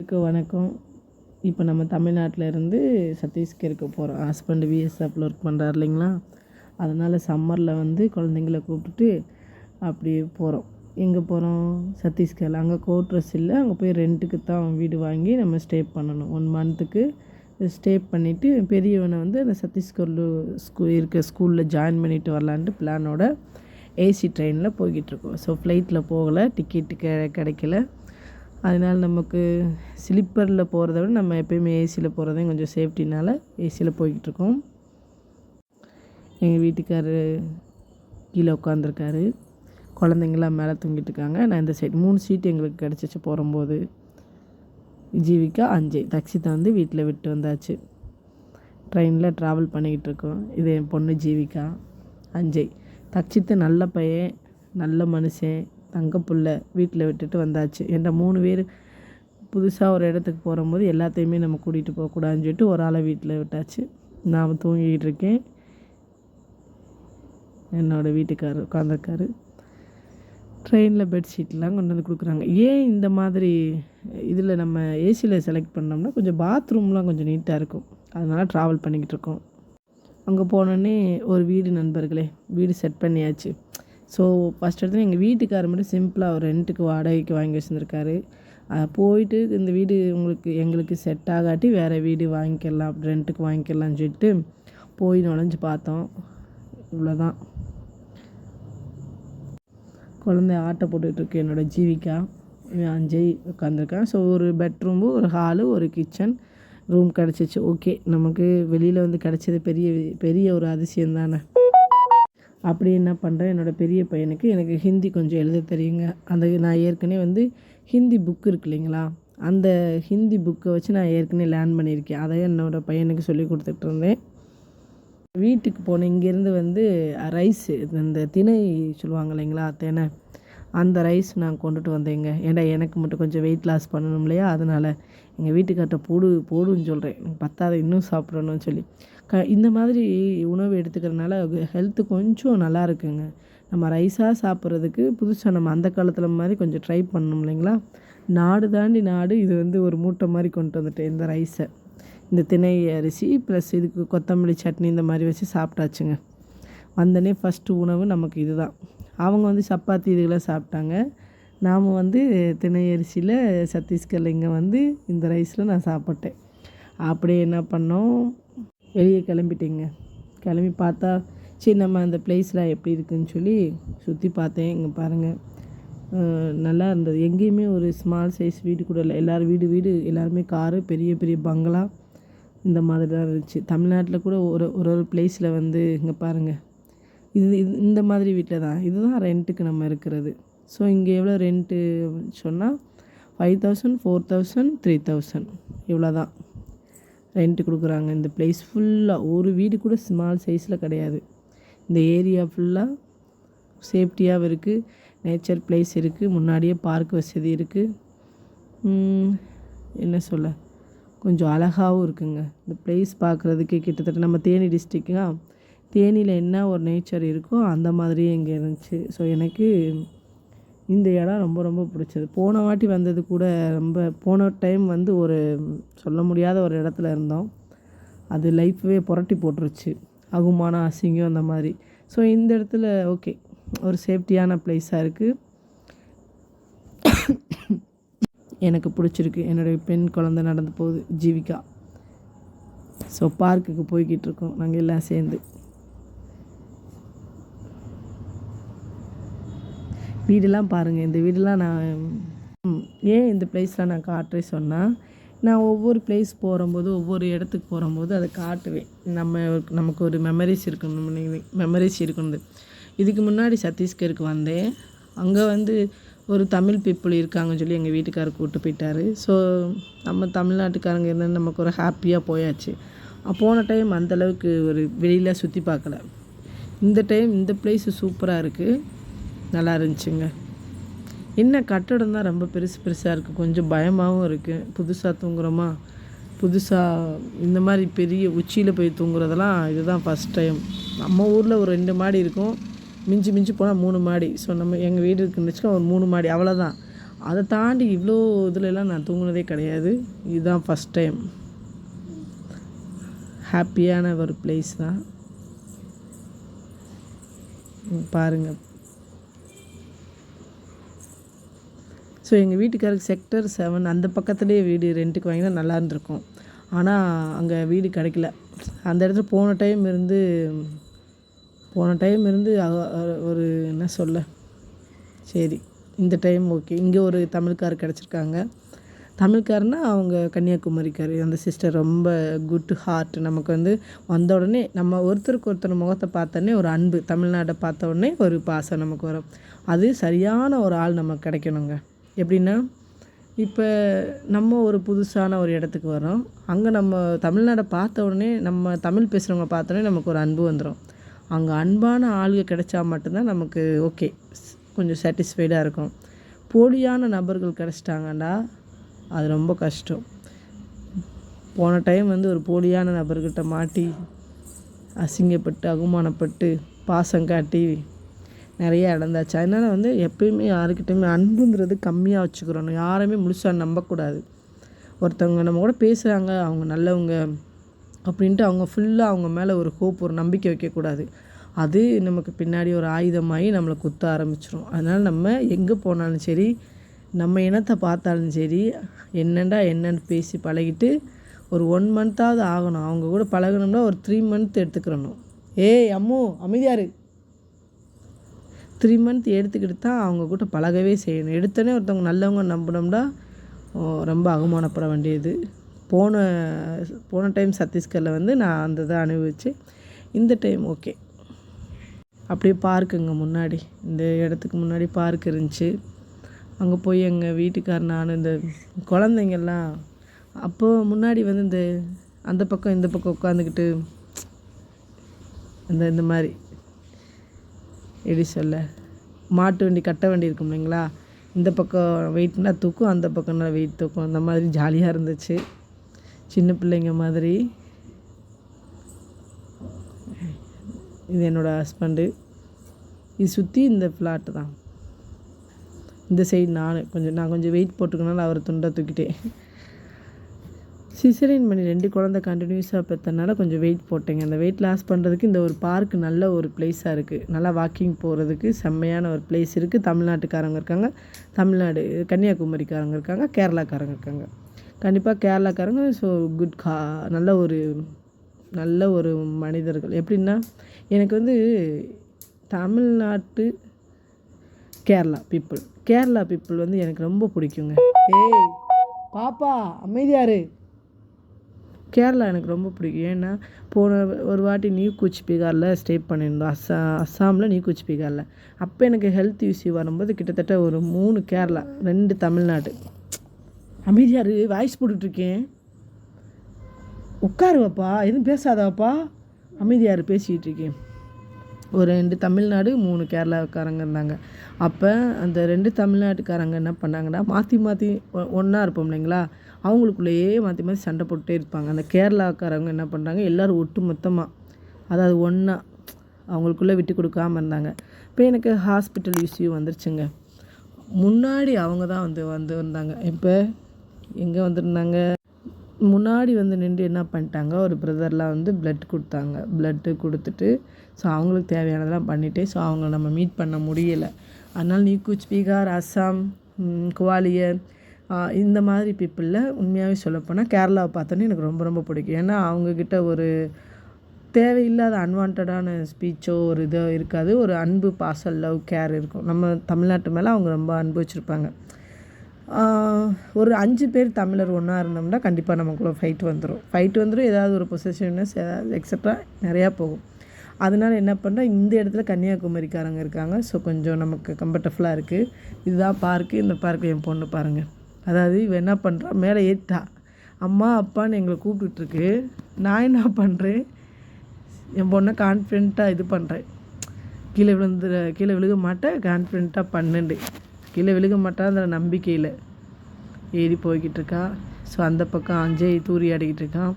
அனைவருக்கும் வணக்கம். இப்போ நம்ம தமிழ்நாட்டில் இருந்து சத்தீஸ்கருக்கு போகிறோம் ஹஸ்பண்ட் விஎஸ்எஃப்பில் ஒர்க் பண்ணுறாரு இல்லைங்களா? அதனால் சம்மரில் வந்து குழந்தைங்கள கூப்பிட்டுட்டு அப்படியே போகிறோம் எங்கே போகிறோம் சத்தீஸ்கர் அங்கே கோட்ரஸ் இல்லை. அங்கே போய் ரெண்ட்டுக்கு தான் வீடு வாங்கி நம்ம ஸ்டே பண்ணணும். ஒன் மந்த்துக்கு ஸ்டே பண்ணிவிட்டு பெரியவனை வந்து அந்த சத்தீஸ்கரில் ஸ்கூல் இருக்க ஸ்கூலில் ஜாயின் பண்ணிட்டு வரலான்ட்டு பிளானோட ஏசி ட்ரெயினில் போய்கிட்டுருக்கோம் ஸோ ஃப்ளைட்டில் போகலை. டிக்கெட்டு கெ கிடைக்கல. அதனால் நமக்கு ஸ்லிப்பரில் போகிறத விட நம்ம எப்பயுமே ஏசியில் போகிறதே கொஞ்சம் சேஃப்டினால் ஏசியில் போய்கிட்டுருக்கோம். எங்கள் வீட்டுக்காரரு கீழே உட்காந்துருக்காரு குழந்தைங்களாம் மேலே தூங்கிட்டு இருக்காங்க நான் இந்த சைடு மூணு சீட் எங்களுக்கு கிடச்சிச்சு போகும்போது ஜீவிகா அஞ்சு. தக்ஷிதா வந்து வீட்டில் விட்டு வந்தாச்சு. ட்ரெயினில் ட்ராவல் பண்ணிக்கிட்டு இருக்கோம் இது என் பொண்ணு ஜீவிகா அஞ்சய் தக்ஷித்து நல்ல பையன் நல்ல மனுஷன். தங்க வீட்டில் விட்டுட்டு வந்தாச்சு. என்ற மூணு பேர் புதுசாக ஒரு இடத்துக்கு போகும்போது எல்லாத்தையுமே நம்ம கூட்டிகிட்டு போகக்கூடாதுன்னு சொல்லிட்டு ஒரு ஆளை வீட்டில் விட்டாச்சு. நான் தூங்கிக்கிட்டு இருக்கேன். என்னோடய வீட்டுக்காரர் உட்காந்துருக்காரு ட்ரெயினில் பெட்ஷீட்லாம் கொண்டு வந்து கொடுக்குறாங்க. ஏன் இந்த மாதிரி இதில் நம்ம ஏசியில் செலக்ட் பண்ணோம்னா கொஞ்சம் பாத்ரூம்லாம் கொஞ்சம் நீட்டாக இருக்கும். அதனால் ட்ராவல் பண்ணிக்கிட்டு இருக்கோம். அங்கே போனோடனே ஒரு வீடு நண்பர்களே வீடு செட் பண்ணியாச்சு. ஸோ ஃபஸ்ட் இடத்துல எங்கள் வீட்டுக்காரர் மட்டும் சிம்பிளாக ஒரு ரெண்ட்டுக்கு வாடகைக்கு வாங்கி வச்சுருந்துருக்காரு. போயிட்டு இந்த வீடு உங்களுக்கு எங்களுக்கு செட் ஆகாட்டி வேறு வீடு வாங்கிக்கலாம் ரெண்ட்டுக்கு வாங்கிக்கலாம்னு சொல்லிட்டு போய் நுழைஞ்சு பார்த்தோம். இவ்வளோதான் குழந்தை ஆட்டை போட்டுட்ருக்கு என்னோடய ஜீவிகா. அஞ்சய் உட்காந்துருக்கான் ஸோ ஒரு பெட்ரூமு ஒரு ஹாலு ஒரு கிச்சன் ரூம் கிடச்சிச்சு. ஓகே நமக்கு வெளியில் வந்து கிடச்சது பெரிய பெரிய ஒரு அதிசயம் தானே அப்படி என்ன பண்ணுறேன் என்னோடய பெரிய பையனுக்கு எனக்கு ஹிந்தி கொஞ்சம் எழுத தெரியுங்க. அந்த நான் ஏற்கனவே வந்து ஹிந்தி புக் இருக்கு இல்லைங்களா? அந்த ஹிந்தி புக்கை வச்சு நான் ஏற்கனவே லேர்ன் பண்ணியிருக்கேன். அதை என்னோடய பையனுக்கு சொல்லி கொடுத்துட்டு இருந்தேன். வீட்டுக்கு போனேன் இங்கேருந்து வந்து ரைஸு இந்த திணை சொல்லுவாங்க இல்லைங்களா தினை அந்த ரைஸ் நான் கொண்டுட்டு வந்தேங்க. ஏன்னா எனக்கு மட்டும் கொஞ்சம் வெயிட் லாஸ் பண்ணணும் இல்லையா? அதனால் எங்கள் வீட்டுக்கார்ட்ட போடு போடுன்னு சொல்கிறேன் பத்தாத இன்னும் சாப்பிடணும்னு சொல்லி. க இந்த மாதிரி உணவு எடுத்துக்கிறதுனால ஹெல்த்து கொஞ்சம் நல்லா இருக்குங்க. நம்ம ரைஸாக சாப்பிட்றதுக்கு புதுசாக நம்ம அந்த காலத்தில் மாதிரி கொஞ்சம் ட்ரை பண்ணணும் இல்லைங்களா? நாடு தாண்டி நாடு இது வந்து ஒரு மூட்டை மாதிரி கொண்டு வந்துட்டேன் இந்த ரைஸை இந்த திணை அரிசி ப்ளஸ் இதுக்கு கொத்தமல்லி சட்னி இந்த மாதிரி வச்சு சாப்பிட்டாச்சுங்க. வந்தனே ஃபஸ்ட்டு உணவு நமக்கு இதுதான். அவங்க வந்து சப்பாத்தி இதுகளை சாப்பிட்டாங்க. நாம் வந்து திணை அரிசியில் சத்தீஸ்கரில் இங்கே வந்து இந்த ரைஸில் நான் சாப்பிட்டேன். அப்படியே என்ன பண்ணோம்? வெளியே கிளம்பிட்டேங்க. கிளம்பி பார்த்தா சரி நம்ம அந்த பிளேஸ்லாம் எப்படி இருக்குதுன்னு சொல்லி சுற்றி பார்த்தேன். இங்கே பாருங்கள் நல்லா இருந்தது. எங்கேயுமே ஒரு ஸ்மால் சைஸ் வீடு கூட இல்லை. எல்லோரும் வீடு வீடு எல்லாருமே காரு பெரிய பெரிய பங்களா இந்த மாதிரி தான் இருந்துச்சு. தமிழ்நாட்டில் கூட ஒரு ஒரு ஒரு பிளேஸில் வந்து இங்கே பாருங்கள் இது இது இந்த மாதிரி வீட்டில் தான் இதுதான் ரெண்ட்டுக்கு நம்ம இருக்கிறது. ஸோ இங்கே எவ்வளோ ரெண்ட்டு சொன்னால் five thousand four thousand three thousand இவ்வளோ தான் ரெண்ட்டு கொடுக்குறாங்க. இந்த பிளேஸ் ஃபுல்லாக ஒரு வீடு கூட ஸ்மால் சைஸில் கிடையாது. இந்த ஏரியா ஃபுல்லாக சேஃப்டியாகவும் இருக்குது நேச்சர் பிளேஸ் இருக்குது முன்னாடியே பார்க் வசதி இருக்குது என்ன சொல்ல? கொஞ்சம் அழகாகவும் இருக்குங்க. இந்த பிளேஸ் பார்க்குறதுக்கு கிட்டத்தட்ட நம்ம தேனி டிஸ்ட்ரிக்கா தேனியில் என்ன ஒரு நேச்சர் இருக்கோ அந்த மாதிரியே இங்கே இருந்துச்சு. ஸோ எனக்கு இந்த இடம் ரொம்ப ரொம்ப பிடிச்சது. போன வாட்டி வந்தது கூட ரொம்ப போன டைம் வந்து ஒரு சொல்ல முடியாத ஒரு இடத்துல இருந்தோம். அது லைஃப்பே புரட்டி போட்டுருச்சு. அகுமான அசிங்கம் அந்த மாதிரி. ஸோ இந்த இடத்துல ஓகே ஒரு சேஃப்டியான ப்ளேஸாக இருக்குது எனக்கு பிடிச்சிருக்கு. என்னுடைய பெண் குழந்த நடந்து போகுது. ஜீவிகா. ஸோ பார்க்குக்கு போய்கிட்டு இருக்கோம். நாங்கள் எல்லாம் சேர்ந்து. வீடெல்லாம் பாருங்கள் இந்த வீடெல்லாம் நான் ஏன் இந்த பிளேஸ்லாம் நான் காட்டுறே சொன்னால் நான் ஒவ்வொரு பிளேஸ் போகும்போது ஒவ்வொரு இடத்துக்கு போகும்போது அதை காட்டுவேன். நம்ம நமக்கு ஒரு மெமரிஸ் இருக்கணும் மெமரிஸ் இருக்கணும் இதுக்கு முன்னாடி சத்தீஸ்கருக்கு வந்தேன். அங்கே வந்து ஒரு தமிழ் பீப்புள் இருக்காங்கன்னு சொல்லி எங்கள் வீட்டுக்காரர் கூப்பிட்டு போயிட்டார். ஸோ நம்ம தமிழ்நாட்டுக்காரங்க இருந்தால் நமக்கு ஒரு ஹாப்பியாக போயாச்சு. போன டைம் அந்தளவுக்கு ஒரு வெளியில் சுற்றி பார்க்கல. இந்த டைம் இந்த பிளேஸு சூப்பராக இருக்குது நல்லா இருந்துச்சுங்க. என்ன கட்டடம் தான் ரொம்ப பெருசு பெருசாக இருக்குது கொஞ்சம் பயமாகவும் இருக்குது புதுசாக தூங்குறோமா? புதுசாக இந்த மாதிரி பெரிய உச்சியில் போய் தூங்குறதெல்லாம் இதுதான் ஃபஸ்ட் டைம் நம்ம ஊரில் ஒரு ரெண்டு மாடி இருக்கும். மிஞ்சி மிஞ்சி போனால் மூணு மாடி. ஸோ நம்ம எங்கள் வீடு இருக்குன்னு வச்சுக்கோ ஒரு மூணு மாடி. அவ்வளோதான் அதை தாண்டி இவ்வளோ இதுலலாம் நான் தூங்குனதே கிடையாது. இதுதான் ஃபஸ்ட் டைம் ஹாப்பியான ஒரு பிளேஸ் தான். பாருங்கள் ஸோ எங்கள் வீட்டுக்காரருக்கு செக்டர் செவன் அந்த பக்கத்துலேயே வீடு ரெண்ட்டுக்கு வாங்கினா நல்லா இருந்திருக்கும். ஆனால் அங்கே வீடு கிடைக்கல. அந்த இடத்துல போன டைம் இருந்து போன டைம் இருந்து ஒரு என்ன சொல்ல? சரி இந்த டைம் ஓகே இங்கே ஒரு தமிழ்கார் கிடச்சிருக்காங்க. தமிழ்காரனா அவங்க கன்னியாகுமரிக்கார். அந்த சிஸ்டர் ரொம்ப குட் ஹார்ட் நமக்கு வந்து வந்த உடனே நம்ம ஒருத்தருக்கு ஒருத்தர் முகத்தை பார்த்தோன்னே ஒரு அன்பு. தமிழ்நாட்டை பார்த்த உடனே ஒரு பாசம் நமக்கு வரும். அது சரியான ஒரு ஆள் நமக்கு கிடைக்கணுங்க. எப்படின்னா இப்போ நம்ம ஒரு புதுசான ஒரு இடத்துக்கு வரோம் அங்கே நம்ம தமிழ்நாடை பார்த்த உடனே நம்ம தமிழ் பேசுகிறவங்க பார்த்தோன்னே நமக்கு ஒரு அன்பு வந்துடும் அங்கே அன்பான ஆளுக கிடைச்சா மட்டும்தான் நமக்கு ஓகே. கொஞ்சம் சாட்டிஸ்ஃபைடாக இருக்கும். போலியான நபர்கள் கிடச்சிட்டாங்கன்னா அது ரொம்ப கஷ்டம். போன டைம் வந்து ஒரு போலியான நபர்கிட்ட மாட்டி அசிங்கப்பட்டு அவமானப்பட்டு பாசம் காட்டி நிறைய இழந்தாச்சு. அதனால் வந்து எப்பயுமே யாருக்கிட்டையுமே அன்புங்கிறது கம்மியாக வச்சுக்கிறோம் யாரையுமே முழுசாக நம்பக்கூடாது. ஒருத்தவங்க நம்ம கூட பேசுகிறாங்க அவங்க நல்லவங்க அப்படின்ட்டு அவங்க ஃபுல்லாக அவங்க மேலே ஒரு ஹோப் ஒரு நம்பிக்கை வைக்கக்கூடாது. அது நமக்கு பின்னாடி ஒரு ஆயுதமாகி நம்மளை குத்த ஆரம்பிச்சிடும் அதனால் நம்ம எங்கே போனாலும் சரி நம்ம இனத்தை பார்த்தாலும் சரி என்னண்டா என்னன்னு பேசி பழகிட்டு ஒரு ஒன் மந்த்தாவது ஆகணும். அவங்க கூட பழகணும்னா ஒரு த்ரீ மந்த் எடுத்துக்கிறணும். ஏய் அம்மு அமைதியாரு த்ரீ மந்த் எடுத்துக்கிட்டு தான் அவங்க கூட பழகவே செய்யணும். எடுத்தோடனே ஒருத்தவங்க நல்லவங்க நம்பினோம்னா ஓ, ரொம்ப அவமானப்பட வேண்டியது. போன போன டைம் சத்தீஸ்கரில் வந்து நான் அந்த இதை அனுபவிச்சு இந்த டைம் ஓகே அப்படியே பார்க்குங்க முன்னாடி இந்த இடத்துக்கு முன்னாடி பார்க் இருந்துச்சு. அங்கே போய் எங்கள் வீட்டுக்கார் நான் இந்த குழந்தைங்கள்லாம் அப்போது முன்னாடி வந்து இந்த அந்த பக்கம் இந்த பக்கம் உட்காந்துக்கிட்டு இந்த இந்த மாதிரி. எப்படி சொல்ல. மாட்டு வண்டி கட்ட வண்டி இருக்கும் இல்லைங்களா? இந்த பக்கம் வெயிட்னா தூக்கும் அந்த பக்கம்னா வெயிட் தூக்கும். அந்த மாதிரி ஜாலியாக இருந்துச்சு. சின்ன பிள்ளைங்க மாதிரி. இது என்னோடய ஹஸ்பண்டு இது சுற்றி இந்த ஃப்ளாட்டு தான். இந்த சைடு நான். கொஞ்சம் நான் கொஞ்சம் வெயிட் போட்டுக்கனால அவர் துண்டை தூக்கிட்டேன். சிசரின் பண்ணி ரெண்டு குழந்தை கண்டினியூஸாக பெற்றனால கொஞ்சம் வெயிட் போட்டேங்க. அந்த வெயிட் லாஸ் பண்ணுறதுக்கு இந்த ஒரு பார்க் நல்ல ஒரு பிளேஸாக இருக்குது நல்லா வாக்கிங் போகிறதுக்கு செம்மையான ஒரு பிளேஸ் இருக்குது தமிழ்நாட்டுக்காரங்க இருக்காங்க. தமிழ்நாடு கன்னியாகுமரிக்காரங்க இருக்காங்க. கேரளாக்காரங்க இருக்காங்க. கண்டிப்பாக கேரளாக்காரங்க ஸோ குட் கா நல்ல ஒரு நல்ல ஒரு மனிதர்கள். எப்படின்னா எனக்கு வந்து தமிழ்நாட்டு கேரளா பீப்புள் கேரளா பீப்புள் வந்து எனக்கு ரொம்ப பிடிக்குங்க. ஏய் பாப்பா அமைதியாரு கேரளா எனக்கு ரொம்ப பிடிக்கும். ஏன்னா போன ஒரு வாட்டி நியூ குச் பீகாரில் ஸ்டே பண்ணியிருந்தோம். அஸ்ஸா அஸ்ஸாமில் நியூ குச் பீகாரில் அப்போ எனக்கு ஹெல்த் இஷ்யூ வரும்போது கிட்டத்தட்ட ஒரு மூணு கேரளா ரெண்டு தமிழ்நாடு. அமைதியார் வாய்ஸ் போட்டுட்ருக்கேன். உட்காருவாப்பா எதுவும் பேசாதாப்பா அமைதியார் பேசிக்கிட்டு இருக்கேன் ஒரு ரெண்டு தமிழ்நாடு மூணு கேரளாக்காரங்க இருந்தாங்க. அப்போ அந்த ரெண்டு தமிழ்நாட்டுக்காரங்க என்ன பண்ணாங்கன்னா மாற்றி மாற்றி ஒன்றா இருப்போம் இல்லைங்களா? அவங்களுக்குள்ளேயே மாற்றி மாற்றி சண்டை போட்டுட்டே இருப்பாங்க. அந்த கேரளாக்காரவங்க என்ன பண்ணுறாங்க எல்லோரும் ஒட்டு மொத்தமாக அதாவது ஒன்றா அவங்களுக்குள்ளே விட்டு கொடுக்காம இருந்தாங்க. இப்போ எனக்கு ஹாஸ்பிட்டல் இஷ்யூ வந்துருச்சுங்க. முன்னாடி அவங்க தான் வந்து வந்து வந்தாங்க இப்போ எங்கே வந்திருந்தாங்க? முன்னாடி வந்து நின்று என்ன பண்ணிட்டாங்க? ஒரு பிரதர்லாம் வந்து பிளட் கொடுத்தாங்க. பிளட்டு கொடுத்துட்டு ஸோ அவங்களுக்கு தேவையானதெல்லாம் பண்ணிவிட்டு ஸோ அவங்கள நம்ம மீட் பண்ண முடியலை. அதனால் நீ குச் பீகார் அஸ்ஸாம் குவாலியர் இந்த மாதிரி பீப்புளில் உண்மையாகவே சொல்லப்போனால் கேரளாவை பார்த்தோன்னே எனக்கு ரொம்ப ரொம்ப பிடிக்கும். ஏன்னா அவங்கக்கிட்ட ஒரு தேவையில்லாத அன்வான்டான ஸ்பீச்சோ ஒரு இதோ இருக்காது. ஒரு அன்பு பாசல் லவ் கேர் இருக்கும். நம்ம தமிழ்நாட்டு மேலே அவங்க ரொம்ப அன்பு வச்சுருப்பாங்க. ஒரு அஞ்சு பேர் தமிழர் ஒன்றா இருந்தோம்னா கண்டிப்பாக நமக்குள்ள ஃபைட் வந்துடும் ஃபைட் வந்துடும் ஏதாவது ஒரு பொசிஷன்னஸ் ஏதாவது எக்ஸட்ரா நிறையா போகும். அதனால் என்ன பண்ணுறேன் இந்த இடத்துல கன்னியாகுமரிக்காரங்க இருக்காங்க. ஸோ கொஞ்சம் நமக்கு கம்ஃபர்டபுளாக இருக்குது இதுதான் பார்க்கு இந்த பார்க்கு என் பொண்ணு பாருங்கள் அதாவது இவன் என்ன பண்ணுறான் மேலே ஏற்றா அம்மா அப்பான்னு எங்களை கூப்பிட்டுருக்கு நான் என்ன பண்ணுறேன் என் பொண்ணை கான்ஃபிடென்ட்டாக இது பண்ணுறேன் கீழே விழுந்து கீழே விழுக மாட்டேன். கான்ஃபிடென்ட்டாக பண்ணுண்டு. கீழே விழுக மாட்டான்ற நம்பிக்கையில் ஏறி போய்கிட்டு இருக்கா. ஸோ அந்த பக்கம் அஞ்சே தூரி ஆடிக்கிட்டு இருக்கான்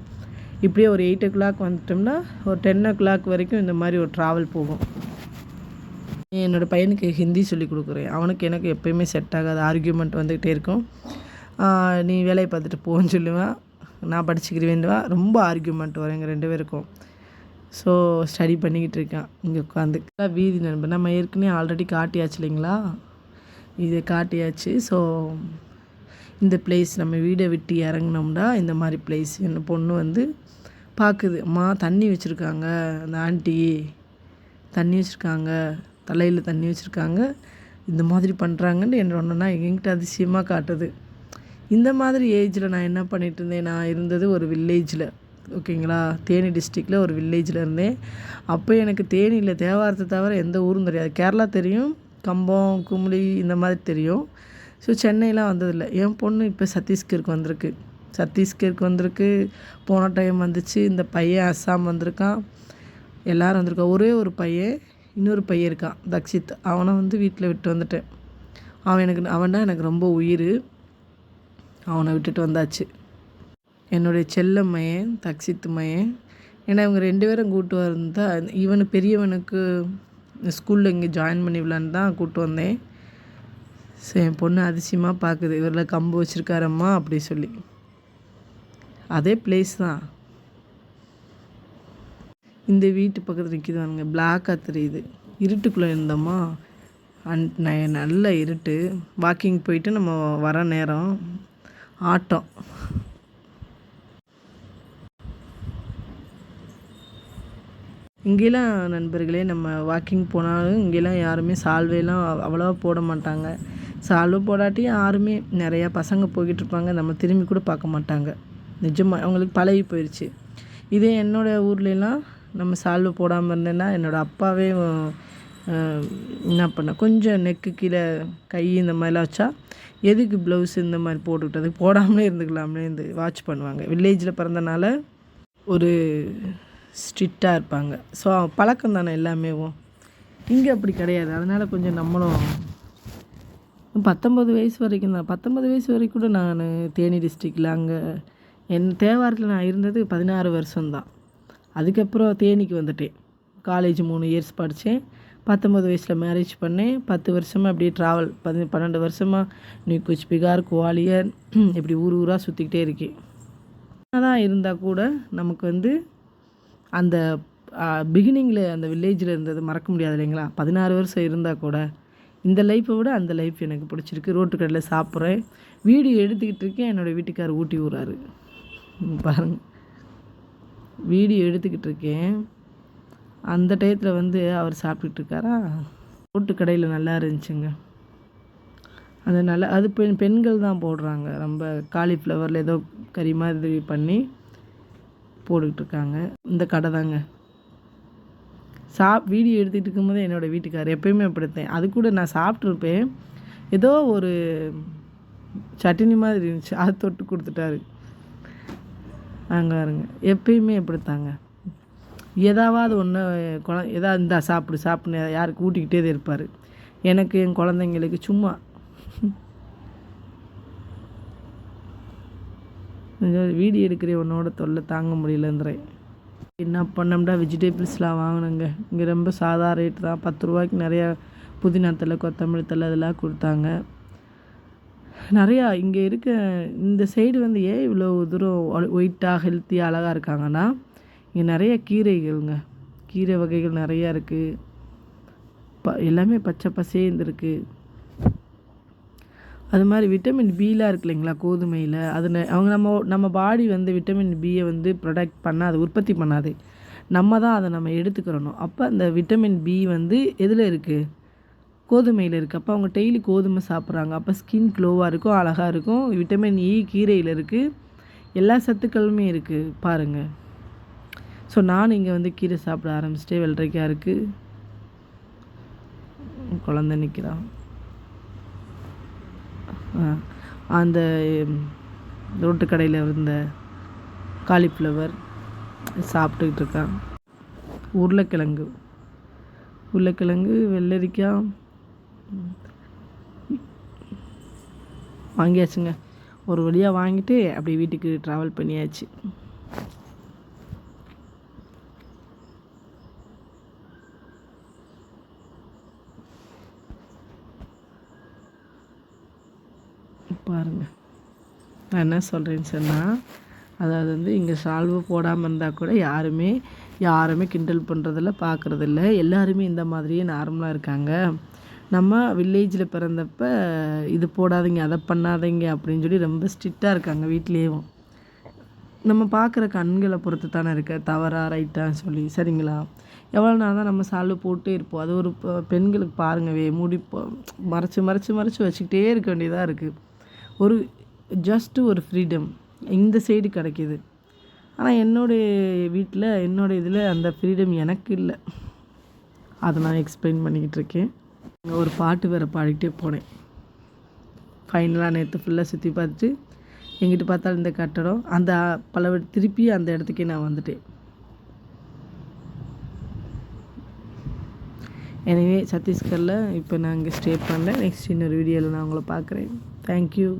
இப்படியே ஒரு எயிட் ஓ கிளாக் வந்துட்டோம்னா ஒரு டென் ஓ கிளாக் வரைக்கும் இந்த மாதிரி ஒரு ட்ராவல் போகும். என்னோடய பையனுக்கு ஹிந்தி சொல்லி கொடுக்குறேன். அவனுக்கு எனக்கு எப்போயுமே செட் ஆகாது ஆர்கியூமெண்ட் வந்துக்கிட்டே இருக்கும். நீ வேலையை பார்த்துட்டு போன்னு சொல்லுவேன் நான் படிச்சுக்கிறேன்வா ரொம்ப ஆர்கியூமெண்ட் வரும். எங்கள் ரெண்டு பேருக்கும். ஸோ ஸ்டடி பண்ணிக்கிட்டு இருக்கேன். இங்கே உட்காந்து வீதி நண்பர் நம்ம ஏற்கனவே ஆல்ரெடி காட்டியாச்சு இல்லைங்களா? இது காட்டியாச்சு. ஸோ இந்த பிளேஸ் நம்ம வீடை விட்டு இறங்குனோம்னா இந்த மாதிரி பிளேஸ் என் பொண்ணு வந்து பார்க்குது அம்மா தண்ணி வச்சுருக்காங்க. அந்த ஆண்டி தண்ணி வச்சுருக்காங்க. தலையில் தண்ணி வச்சுருக்காங்க. இந்த மாதிரி பண்ணுறாங்கன்னு என்ன ஒன்றுனா எங்கிட்ட அதிசயமாக காட்டுது. இந்த மாதிரி ஏஜில் நான் என்ன பண்ணிட்டு இருந்தேன்? நான் இருந்தது ஒரு வில்லேஜில். ஓகேங்களா? தேனி டிஸ்ட்ரிக்டில் ஒரு வில்லேஜில் இருந்தேன். அப்போ எனக்கு தேனியில் தேவாரத்தை தவிர எந்த ஊரும் தெரியாது. கேரளா தெரியும் கம்பம் கும்ளி இந்த மாதிரி தெரியும். ஸோ சென்னையெலாம் வந்ததில்லை. என் பொண்ணு இப்போ சத்தீஸ்கருக்கு வந்திருக்கு. சத்தீஸ்கருக்கு வந்திருக்கு. போன டைம் வந்துச்சு. இந்த பையன் அஸ்ஸாம் வந்திருக்கான். எல்லாரும் வந்திருக்கா. ஒரே ஒரு பையன் இன்னொரு பையன் இருக்கான் தக்ஷித். அவனை வந்து வீட்டில் விட்டு வந்துட்டேன். அவன் எனக்கு அவன் தான் எனக்கு ரொம்ப உயிர். அவனை விட்டுட்டு வந்தாச்சு. என்னுடைய செல்ல மயன் தக்ஷித் மையன். ஏன்னா இவங்க ரெண்டு பேரும் கூப்பிட்டு வந்தால் இவனு பெரியவனுக்கு ஸ்கூலில் இங்கே ஜாயின் பண்ணி விடலான்னு தான் கூப்பிட்டு வந்தேன். சரி என் பொண்ணு அதிசயமாக பார்க்குது இவரில் கம்பு வச்சுருக்காரம்மா அப்படி சொல்லி. அதே பிளேஸ் தான். இந்த வீட்டு பக்கத்தில் நிற்கிது பாருங்க பிளாக்காக தெரியுது இருட்டுக்குள்ளே இருந்தோமா? அன் ந- நல்ல இருட்டு. வாக்கிங் போயிட்டு நம்ம வர நேரம். ஆட்டம். இங்கெல்லாம் நண்பர்களே நம்ம வாக்கிங் போனாலும் இங்கெல்லாம் யாருமே சால்வையெல்லாம் அவ்வளோவா போட மாட்டாங்க. சால்வை போடாட்டி யாருமே நிறையா பசங்க போய்கிட்டு இருப்பாங்க. நம்ம திரும்பி கூட பார்க்க மாட்டாங்க. நிஜமாக அவங்களுக்கு பழகி போயிடுச்சு இதே என்னோடய ஊர்லலாம் நம்ம சால்வு போடாமல் இருந்தேன்னா என்னோடய அப்பாவே என்ன பண்ண கொஞ்சம் நெக்கு கீழே கை இந்த மாதிரிலாம் வச்சா எதுக்கு ப்ளவுஸ் இந்த மாதிரி போட்டுக்கிட்டது போடாமலே இருந்துக்கலாம்னு இருந்து வாட்ச் பண்ணுவாங்க. வில்லேஜில் பிறந்தனால ஒரு ஸ்ட்ரிக்டாக இருப்பாங்க. ஸோ பழக்கம் தானே எல்லாமேவும் இங்கே அப்படி கிடையாது. அதனால் கொஞ்சம் நம்மளும் பத்தொம்பது வயசு வரைக்கும் தான். பத்தொம்பது வயசு வரைக்கும் கூட நான் தேனி டிஸ்ட்ரிக்டில் அங்கே என் தேவாரத்தில் நான் இருந்தது பதினாறு வருஷம்தான். அதுக்கப்புறம் தேனிக்கு வந்துட்டேன். காலேஜ் மூணு இயர்ஸ் படித்தேன் பத்தொம்பது வயசில் மேரேஜ் பண்ணேன். பத்து வருஷமாக அப்படியே ட்ராவல் பதி பன்னெண்டு வருஷமாக நியூ குச் பிகார் குவாலியர் இப்படி ஊர் ஊராக சுற்றிக்கிட்டே இருக்கேன். தான் இருந்தால் கூட நமக்கு வந்து அந்த பிகினிங்கில் அந்த வில்லேஜில் இருந்தது மறக்க முடியாது இல்லைங்களா? பதினாறு வருஷம் இருந்தால் கூட இந்த லைஃப்பை விட அந்த லைஃப் எனக்கு பிடிச்சிருக்கு. ரோட்டு கடையில் சாப்பிட்றேன். வீடியோ எடுத்துக்கிட்டு இருக்கேன். என்னோடய வீட்டுக்கார் ஊட்டி விட்றாரு. பாருங்கள் வீடியோ எடுத்துக்கிட்டு இருக்கேன் அந்த டயத்தில் வந்து அவர் சாப்பிட்டுருக்காரா போட்டு கடையில் நல்லா இருந்துச்சுங்க. அது நல்லா அது பெண் பெண்கள் தான் போடுறாங்க. ரொம்ப காலிஃப்ளவரில் ஏதோ கறி மாதிரி பண்ணி போட்டுக்கிட்டு இருக்காங்க இந்த கடை தாங்க. சாப் வீடியோ எடுத்துகிட்டு இருக்கும்போது என்னோடய வீட்டுக்கார் எப்பயுமே அப்படித்தேன். அது கூட நான் சாப்பிட்ருப்பேன் ஏதோ ஒரு சட்டினி மாதிரி இருந்துச்சு. அது தொட்டு கொடுத்துட்டாரு. அங்காருங்க எப்பயுமே இப்படித்தாங்க. ஏதாவது ஒன்று குழ ஏதாவது இருந்தால் சாப்பிடு சாப்பிடுன்னு யாருக்கு ஊட்டிக்கிட்டே தான் இருப்பார். எனக்கு என் குழந்தைங்களுக்கு சும்மா. வீடியோ எடுக்கிற உன்னோட தொல்லை தாங்க முடியலன்றேன். என்ன பண்ணோம்டா வெஜிடபிள்ஸ்லாம் வாங்கினேங்க. இங்கே ரொம்ப சாதா ரேட் தான். பத்து ரூபாய்க்கு நிறையா புதினா தலை கொத்தமல்லி தலை இதெல்லாம் கொடுத்தாங்க. நிறையா இங்கே இருக்க இந்த சைடு வந்து ஏன் இவ்வளோ தூரம் ஒயிட்டாக ஹெல்த்தியாக அழகாக இருக்காங்கன்னா இங்கே நிறைய கீரைகள்ங்க. கீரை வகைகள் நிறையா இருக்குது ப எல்லாமே பச்சை பசேந்து இருக்குது அது மாதிரி விட்டமின் பிலாம் இருக்கு இல்லைங்களா கோதுமையில்? அது ந- அவங்க நம்ம நம்ம பாடி வந்து விட்டமின் பியை வந்து ப்ரொடக்ட் பண்ணாது உற்பத்தி பண்ணாது. நம்ம தான் அதை நம்ம எடுத்துக்கிறணும். அப்போ அந்த விட்டமின் பி வந்து எதில் இருக்குது கோதுமையில் இருக்குது அப்போ அவங்க டெய்லி கோதுமை சாப்பிட்றாங்க. அப்போ ஸ்கின் க்ளோவாக இருக்கும் அழகாக இருக்கும். விட்டமின் இ e கீரையில் இருக்குது எல்லா சத்துக்களுமே இருக்குது பாருங்கள் ஸோ நான் இங்கே வந்து கீரை சாப்பிட ஆரம்பிச்சிட்டே வெள்ளரைக்காக இருக்குது குழந்த நிற்கிறான் அந்த ரோட்டு கடையில் இருந்த காலிஃப்ளவர் சாப்பிட்டுக்கிட்டு இருக்கான். உருளைக்கிழங்கு. உருளைக்கிழங்கு வெள்ளரிக்காய் வாங்கியாச்சுங்க. ஒரு வழியாக வாங்கிட்டு அப்படி வீட்டுக்கு ட்ராவல் பண்ணியாச்சு. பாருங்க. நான் என்ன சொல்கிறேன்னு சொன்னால் அதாவது வந்து இங்கே சால்வு போடாமல் இருந்தால் கூட யாருமே யாருமே கிண்டல் பண்ணுறதில்ல பார்க்குறதில்ல எல்லாருமே இந்த மாதிரியே நார்மலாக இருக்காங்க. நம்ம வில்லேஜில் பிறந்தப்ப இது போடாதீங்க அதை பண்ணாதீங்க அப்படின்னு சொல்லி ரொம்ப ஸ்ட்ரிக்டாக இருக்காங்க வீட்லேயும். நம்ம பார்க்குற கண்களை பொறுத்து தானே இருக்க. தவறா ரைட்டான்னு சொல்லி. சரிங்களா? எவ்வளோ நாள் தான் நம்ம சால்வு போட்டே இருப்போம். அது ஒரு பெண்களுக்கு பாருங்கவே முடி போ- மறைச்சு மறைச்சு மறைச்சு வச்சுக்கிட்டே இருக்க வேண்டியதாக இருக்குது ஒரு ஜஸ்ட்டு ஒரு ஃப்ரீடம் இந்த சைடு கிடைக்கிது. ஆனால் என்னுடைய வீட்டில் என்னோட இதில் அந்த ஃப்ரீடம் எனக்கு இல்லை. அதை நான் எக்ஸ்பிளைன் பண்ணிக்கிட்டு இருக்கேன். ஒரு பாட்டு வேறு பாடிக்கிட்டே போனேன். ஃபைனலாக நேற்று ஃபுல்லாக சுற்றி பார்த்துட்டு எங்கிட்ட பார்த்தாலும் இந்த கட்டடம் அந்த பல திருப்பி அந்த இடத்துக்கே நான் வந்துட்டேன். எனவே சத்தீஸ்கரில் இப்போ நான் இங்கே ஸ்டே பண்ணல நெக்ஸ்ட் இன்னொரு வீடியோவில் நான் உங்களை பார்க்குறேன். தேங்க்யூ